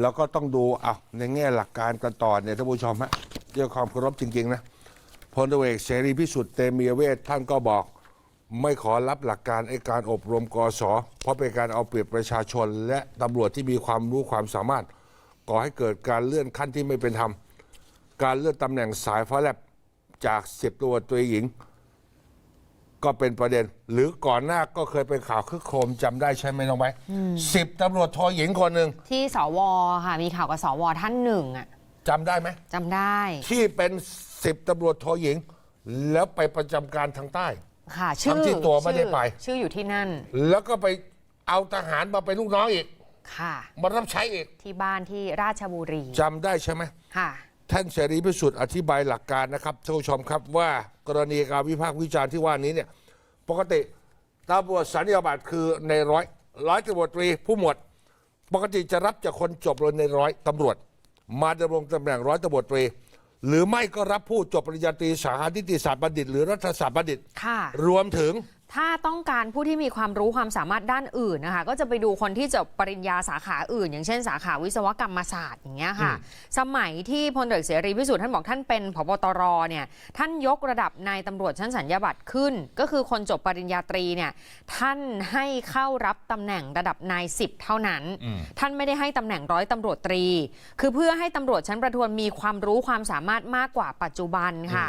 แล้วก็ต้องดูเอาในแง่หลักการกันต่อเนี่ยท่านผู้ชมฮะด้วยความเคารพจริง ๆ นะพลตำรวจเอกเสรีพิสุทธิ์เตมียเวทท่านก็บอก ไม่ขอรับหลักการไอ้การอบรมกอศเพราะเป็นการเอาเปรียบประชาชน และตำรวจที่มีความรู้ความสามารถ ก่อให้เกิดการเลื่อนขั้นที่ไม่เป็นธรรม การเลื่อนตำแหน่งสายฟ้าแลบจากสิบตัวตรีหญิง ก็เป็นประเด็น หรือก่อนหน้าก็เคยเป็นข่าวคึกโครมจำได้ใช่ไหมน้องไบร์ทสิบตำรวจโทหญิงคนหนึ่งที่สวค่ะ มีข่าวกับสวท่านหนึ่งอะจำได้ไหม จำได้ที่เป็นสิบตำรวจโทหญิง แล้วไปประจำการทางใต้ ค่ะ ชื่อทั้งที่ตัวไม่ได้ไป ชื่อชื่ออยู่ที่นั่นแล้วก็ไปเอาทหารมาเป็นลูกน้องอีกค่ะ มารับใช้อีกที่บ้านที่ราชบุรีจำได้ใช่ไหม ค่ะ ท่านเสรีพิสุทธิ์อธิบายหลักการนะครับท่านผู้ชมครับว่ากรณีการวิพากษ์วิจารณ์ที่ว่านี้เนี่ยปกติตำรวจสัญญาบัตรคือในร้อยร้อยตำรวจตรีผู้หมวด ปกติจะรับจากคนจบเลยในร้อยตำรวจ มาดำรงตำแหน่งร้อยตำรวจตรี หรือไม่ก็รับผู้จบปริญญาตรีสาขานิติศาสตร์บัณฑิต หรือรัฐศาสตร์บัณฑิตค่ะรวมถึง ถ้าต้องการผู้ที่มีความรู้ความสามารถด้านอื่นนะคะ ก็จะไปดูคนที่จบปริญญาสาขาอื่น อย่างเช่นสาขาวิศวกรรมศาสตร์อย่างเงี้ยค่ะ สมัยที่พลเอกเสรีพิสุทธิ์ท่านบอกท่านเป็นผบตรเนี่ยท่านยกระดับนายตำรวจชั้นสัญญาบัตรขึ้น ก็คือคนจบปริญญาตรีเนี่ยท่านให้เข้ารับตำแหน่งระดับนายสิบเท่านั้น ท่านไม่ได้ให้ตำแหน่งร้อยตำรวจตรี คือเพื่อให้ตำรวจชั้นประทวนมีความรู้ความสามารถมากกว่าปัจจุบันค่ะ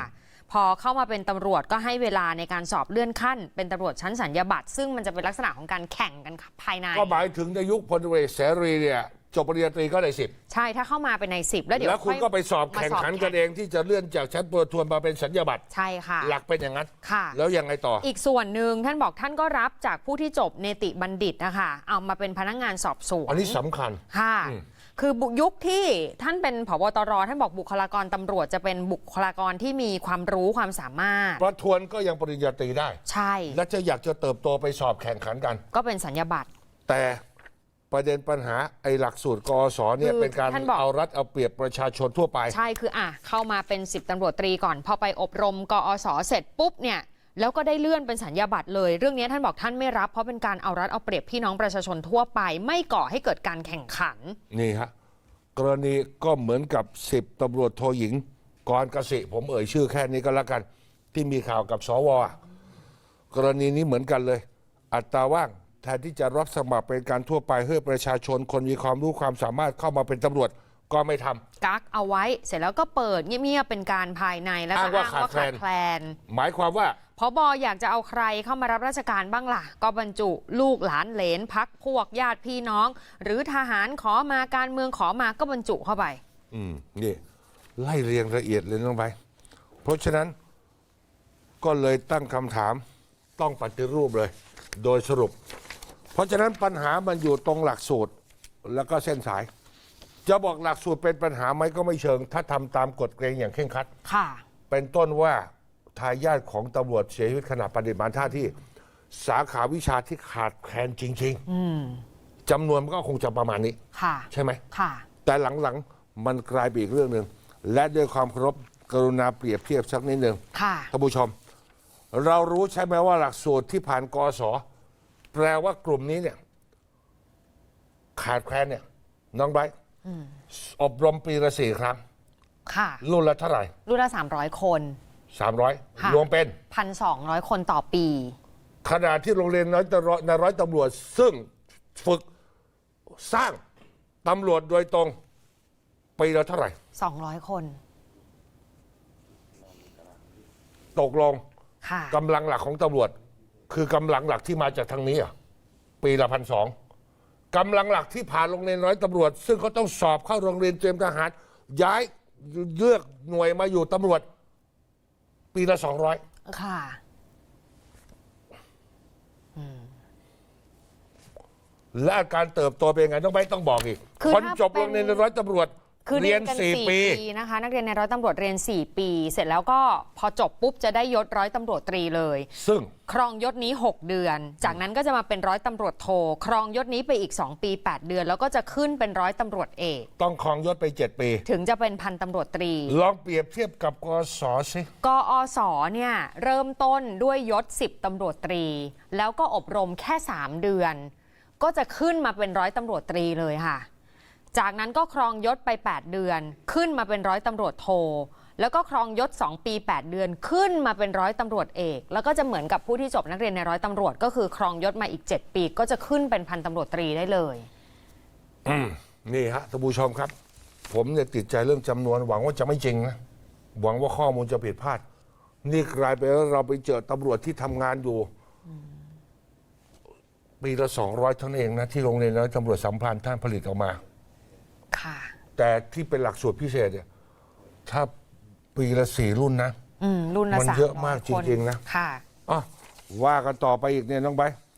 พอเข้ามาเป็นตำรวจก็ให้เวลาในการสอบเลื่อนขั้น เป็นตำรวจชั้นสัญญาบัตรซึ่งมันจะเป็นลักษณะของการแข่งกันภายใน ก็หมายถึงในยุคพลตำรวจเอกเสรีเนี่ยจบปริญญาตรีก็ได้สิบใช่ถ้าเข้ามาเป็นในสิบแล้วเดี๋ยวแล้วคุณอยก็ไปสอบมาแข่งสอบขันแข่งกันเองที่จะเลื่อนจากชั้นประทวนมาเป็นสัญญาบัตรใช่ค่ะ หลักเป็นอย่างนั้นค่ะ แล้วยังไงต่อ อีกส่วนหนึ่งท่านบอกท่านก็รับจากผู้ที่จบเนติบัณฑิตนะคะเอามาเป็นพนักงานสอบสวนอันนี้สำคัญค่ะอืม คือบุยุคที่ท่านเป็นผบตรท่านบอกบุคลากรตำรวจจะเป็นบุคลากรที่มีความรู้ความสามารถประทวนก็ยังปริญญาตรีได้ ใช่ และจะอยากจะเติบโตไปสอบแข่งขันกัน ก็เป็นสัญญาบัตร แต่ประเด็นปัญหาไอ้หลักสูตรกอสเนี่ยคือเป็นการท่านบอกเอารัดเอาเปรียบประชาชนทั่วไป ใช่คืออะเข้ามาเป็น10ตำรวจตรีก่อน พอไปอบรมกอสเสร็จปุ๊บเนี่ยแล้วก็ได้เลื่อนเป็นสัญญาบัตรเลย เรื่องนี้ท่านบอกท่านไม่รับ เพราะเป็นการเอารัดเอาเปรียบพี่น้องประชาชนทั่วไป ไม่ก่อให้เกิดการแข่งขัน นี่ฮะ กรณีก็เหมือนกับสิบตำรวจโทหญิงกรเกษผมเอ่ยชื่อแค่นี้ก็แล้วกัน ที่มีข่าวกับสวอะกรณีนี้เหมือนกันเลย อัตราว่างแทนที่จะรับสมัครเป็นการทั่วไปให้ประชาชนคนมีความรู้ความสามารถเข้ามาเป็นตำรวจก็ไม่ทำ กักเอาไว้เสร็จแล้วก็เปิดเงียบๆเป็นการภายในแล้วก็อ้างว่าอ้างว่าขาขาดดแคแคลลนนหมายความว่า พอบออยากจะเอาใครเข้ามารับราชการบ้างล่ะ ก็บรรจุลูกหลานเหลนพักพวกญาติพี่น้อง หรือทหารขอมาการเมืองขอมาก็บรรจุเข้าไป อืมนี่ไล่เรียงละเอียดเลยน้องไป เพราะฉะนั้นก็เลยตั้งคำถามต้องปฏิรูปเลย โดยสรุป เพราะฉะนั้นปัญหามันอยู่ตรงหลักสูตรแล้วก็เส้นสาย จะบอกหลักสูตรเป็นปัญหาไหมก็ไม่เชิง ถ้าทำตามกฎเกณฑ์อย่างเคร่งครัด ค่ะ เป็นต้นว่า ทายาทของตำรวจเสียชีวิตขณะปฏิบัติหน้าที่ สาขาวิชาที่ขาดแคลนจริง ๆจำนวนมันก็คงจะประมาณนี้ ค่ะ ใช่ไหม ค่ะ แต่หลังๆ มันกลายเป็นอีกเรื่องหนึ่ง และด้วยความเคารพกรุณาเปรียบเทียบสักนิดหนึ่งค่ะ ท่านผู้ชม เรารู้ใช่ไหมว่าหลักสูตรที่ผ่านกศแปลว่ากลุ่มนี้เนี่ย ขาดแคลนเนี่ย น้องไบร์ทอบรมปีละสี่ครั้งค่ะ รุ่นละเท่าไหร่ รุ่นละ 300 คนสามร้อย ค่ะรวมเป็น1,200คนต่อปี ขณะที่โรงเรียนน้อยตำรวจนายร้อยตำรวจ ซึ่งฝึกสร้างตำรวจโดยตรงปีละเท่าไหร่ 200 คน ตกลงค่ะ กำลังหลักของตำรวจ คือกำลังหลักที่มาจากทางนี้อะปีละพันสองกำลังหลักที่ผ่านโรงเรียนร้อยตำรวจ ซึ่งเขาต้องสอบเข้าโรงเรียนเตรียมทหาร ย้ายเลือกหน่วยมาอยู่ตำรวจ ปีละสองร้อยค่ะ และการเติบโตเป็นยังไงต้องไปต้องบอกอีก คือคนถ้าจบโรงเรียนร้อยตำรวจ คือเรียนกัสี่ปีนะคะ นักเรียนในร้อยตำรวจเรียน 4 ปี เสร็จแล้วก็พอจบปุ๊บจะได้ยศร้อยตำรวจตรีเลย ซึ่งครองยศนี้ 6 เดือน จากนั้นก็จะมาเป็นร้อยตำรวจโทครองยศนี้ไปอีก 2 ปี 8 เดือน แล้วก็จะขึ้นเป็นร้อยตำรวจเอกต้องครองยศไปเจ็ดปี ถึงจะเป็นพันตำรวจตรี ลองเปรียบเทียบกับกศสิกอสเนี่ยเริ่มต้นด้วยยศ 10ตำรวจตรี แล้วก็อบรมแค่ 3 เดือน ก็จะขึ้นมาเป็นร้อยตำรวจตรีเลยค่ะ จากนั้นก็ครองยศไป 8 เดือน ขึ้นมาเป็นร้อยตำรวจโท แล้วก็ครองยศ 2 ปี 8 เดือนขึ้นมาเป็นร้อยตำรวจเอก แล้วก็จะเหมือนกับผู้ที่จบนักเรียนในร้อยตำรวจ ก็คือครองยศมาอีก 7 ปี ก็จะขึ้นเป็นพันตำรวจตรีได้เลยนี่ฮะท่านผู้ชมครับ ผมเนี่ยติดใจเรื่องจำนวนหวังว่าจะไม่จริงนะหวังว่าข้อมูลจะผิดพลาด นี่กลายเป็นว่าเราไปเจอตำรวจที่ทำงานอยู่ปีละสองร้อยเท่านั้นเองนะที่โรงเรียนแล้วตำรวจสัมพันธ์ท่านผลิตออกมา ค่ะ แต่ที่เป็นหลักสูตรพิเศษเนี่ยถ้าปีละสี่รุ่นนะ อืม รุ่นละมันสามเยอะมากร้คนจริงๆนะ ค่ะ อะว่ากันต่อไปอีกเนี่ยน้องใบร์ท